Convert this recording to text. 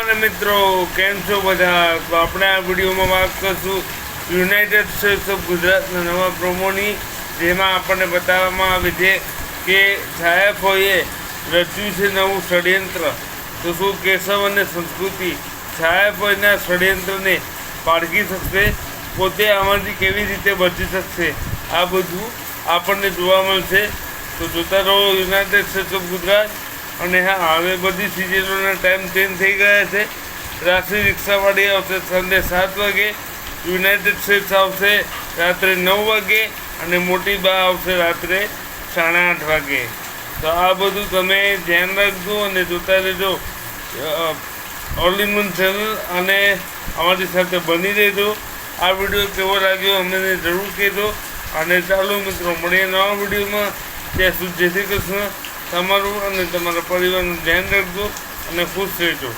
અને મિત્રો, કેમ છો બધા? તો આપણે આ વિડીયોમાં વાત કરશું યુનાઇટેડ સ્ટેટ્સ ઓફ ગુજરાતના નવા પ્રોમોની જેમાં આપણને બતાવવામાં આવે છે કે છાયાફોએ રચ્યું છે નવું ષડયંત્ર. તો શું કેશવ અને સંસ્કૃતિ છાયાફોઈના ષડયંત્રને પારખી શકશે? પોતે આમાંથી કેવી રીતે બચી શકશે? આ બધું આપણને જોવા મળશે. તો જોતા રહો યુનાઇટેડ સ્ટેટ્સ ઓફ ગુજરાત અને હા, હવે બધી સિઝનોના ટાઈમ ચેન્જ થઈ ગયા છે. રાત્રિ રિક્ષાવાળી આવશે, સાંજે સાત વાગે. યુનાઇટેડ સ્ટેટ્સ આવશે, રાત્રે નવ વાગે અને મોટી બા આવશે રાત્રે સાડા આઠ વાગે. તો આ બધું તમે ધ્યાન રાખજો અને જોતા રહેજો. ઓલિમન ચેનલ અને અમારી સાથે બની રહેજો. આ વીડિયો કેવો લાગ્યો અમને જરૂર કહેજો. અને ચાલો મિત્રો, મળીએ નવા વિડીયોમાં. ત્યાં સુધી જય શ્રી કૃષ્ણ. તમારું અને તમારા પરિવારનું ધ્યાન રાખજો અને ખુશ રહેજો.